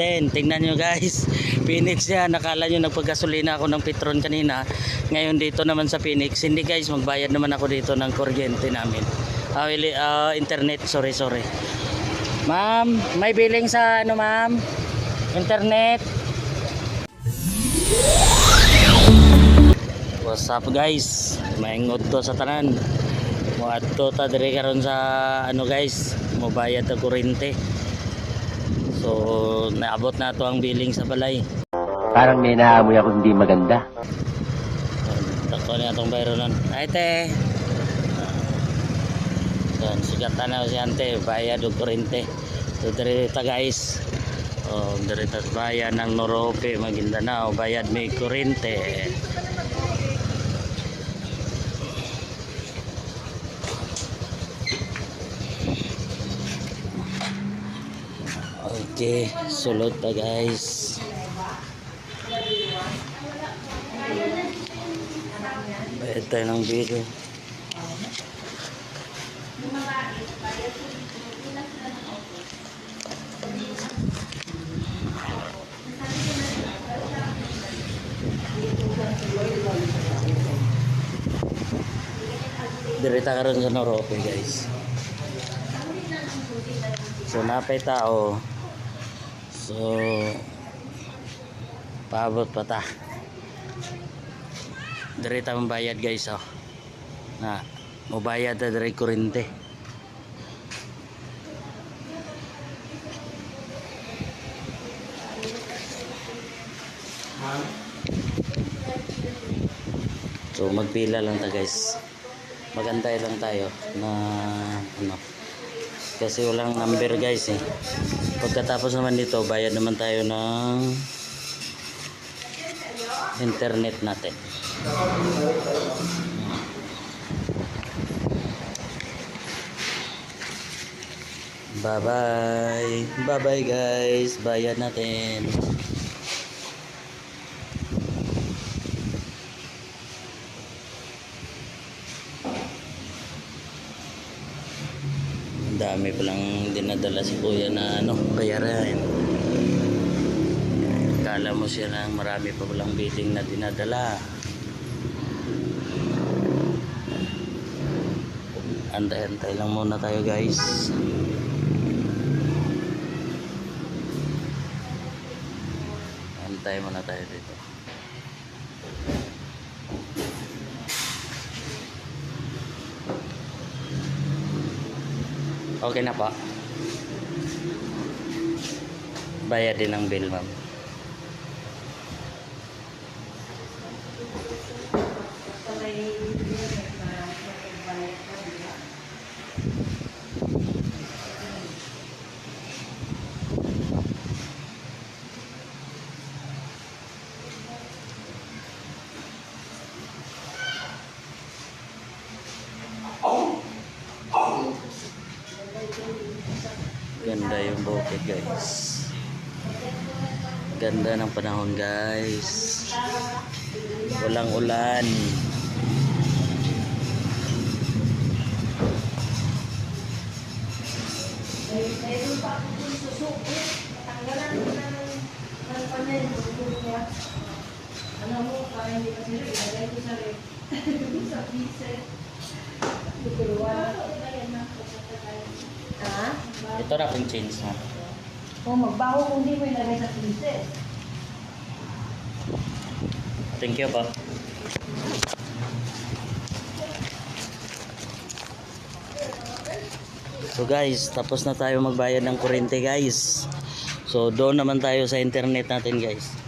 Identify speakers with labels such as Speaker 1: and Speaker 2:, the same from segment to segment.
Speaker 1: Ten, tingnan nyo guys. Phoenix yan. Nakala nyo nagpagasolina ako ng Petron kanina. Ngayon dito naman sa Phoenix. Hindi guys, magbayad naman ako dito ng kuryente namin. Wili- ah, internet, sorry, sorry. Ma'am, may billing sa ano ma'am? Internet. What's up guys? Maingod to sa tanan. Muadto ta dire karon sa ano guys, mobayad ta kuryente. So, naabot na to ang billing sa balay.
Speaker 2: Parang may naamoy ako hindi maganda.
Speaker 1: Takto niya itong bayro nun. Ay, te. Yan, sikat na si ante. Bayad o kurente. So, dirita guys. Oh, dirita bayan ng Norope, Maguindanao. Bayad may kurente. Okay, sulod pa guys. Bayad tayo ng video. Dirita ka rin sa Norope guys. So napay tao. So paabot pa ta. Mong bayad guys oh. Na mobayad ta dire kurente. So magpila lang ta guys. Magantay lang tayo na ano. Kasi walang number guys eh. Pagkatapos naman dito, bayad naman tayo ng internet natin. Bye-bye. Bye-bye guys. Bayad natin. Dami palang dinadala si kuya na ano, bayaran. Kala mo siya na marami pa palang bidding na dinadala. Antay-antay lang muna tayo guys. Antay muna tayo dito. Okay na po. Bayad din ang bill, ma'am. Ganda yung bukid, guys. Ganda ng panahon, guys. Walang ulan.
Speaker 3: Alam mo, parang hindi kasi ilagay ko sa. Sa freezer. Ha?
Speaker 1: Ito na pong change na.
Speaker 3: O magbaho kung di mo ilagay sa freezer.
Speaker 1: Thank you po. So guys, tapos na tayo magbayad ng kuryente guys. So doon naman tayo sa internet natin guys.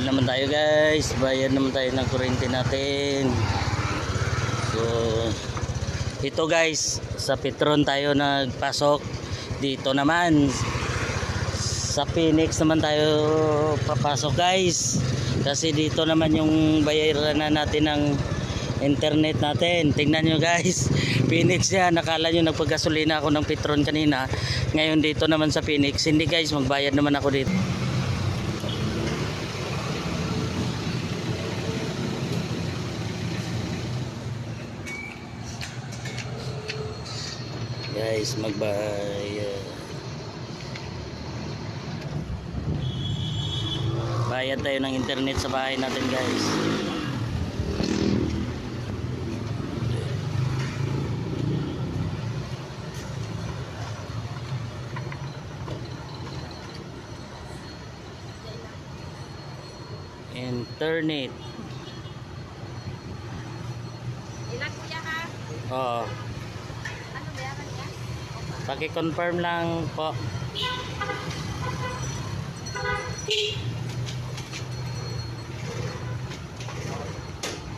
Speaker 1: Travel naman tayo guys. Bayad naman tayo ng kuryente natin. So, ito guys, sa Petron tayo nagpasok. Dito naman, sa Phoenix naman tayo papasok guys. Kasi dito naman yung bayaran na natin ng internet natin. Tingnan nyo guys, Phoenix yan. Nakala nyo nagpagasolina ako ng Petron kanina. Ngayon dito naman sa Phoenix. Hindi guys, magbayad naman ako dito. Guys, magbayad. Bayad tayo ng internet sa bahay natin guys. Internet.
Speaker 3: Ilan kuya ha?
Speaker 1: Oo. Paki-confirm lang po.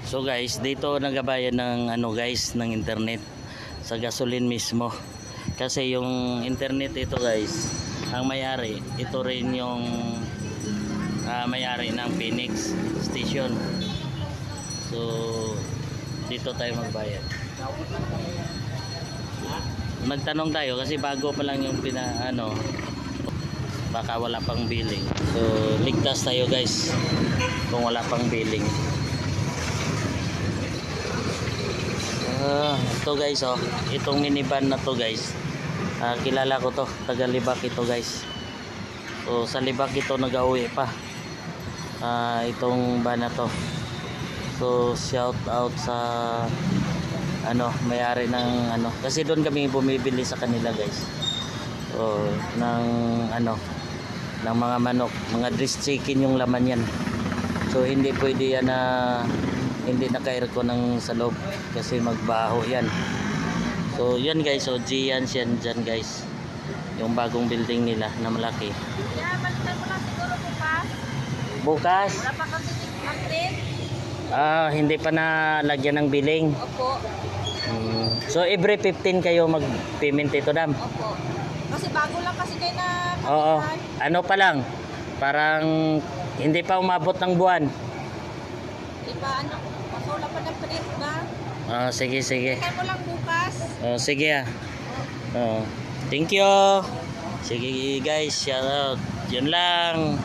Speaker 1: So guys, dito nagabayan ng ano guys, ng internet sa gasoline mismo. Kasi yung internet ito guys, ang may-ari, ito rin yung ah, may-ari ng Phoenix Station. So dito tayo magbayad. Magtanong tayo kasi bago pa lang yung pina ano baka wala pang billing. So ligtas tayo guys kung wala pang billing. Ah, ito guys oh, itong minivan na to guys. Ah, kilala ko to, taga Libak ito guys. So sa Libak ito nag-uwi pa. Ah, itong van na to. So shout out sa ano, may-ari ng ano kasi doon kami bumibili sa kanila guys. So ng ano ng mga manok, mga dressed chicken yung laman yan. So hindi pwede yan na hindi naka-aircon ng sa loob kasi magbaho yan. So yan guys, so Giants yan dyan guys. Yung bagong building nila na malaki.
Speaker 3: Kaya balikan mo lang siguro bukas.
Speaker 1: Bukas,
Speaker 3: Wala pa kasi update.
Speaker 1: Ah hindi pa na lagyan ng billing.
Speaker 3: Opo.
Speaker 1: Mm, so every 15 kayo mag-payment ito dam.
Speaker 3: Opo. Kasi bago lang kasi kayo na
Speaker 1: Oo. Ano pa lang? Parang hindi pa umabot ng buwan.
Speaker 3: Di ba ano? Masula pa ng print ba?
Speaker 1: Ah, sige, sige.
Speaker 3: Balikan mo lang bukas.
Speaker 1: Oh, sige ah. Oh. Thank you. Sige guys, shout out. Yun lang.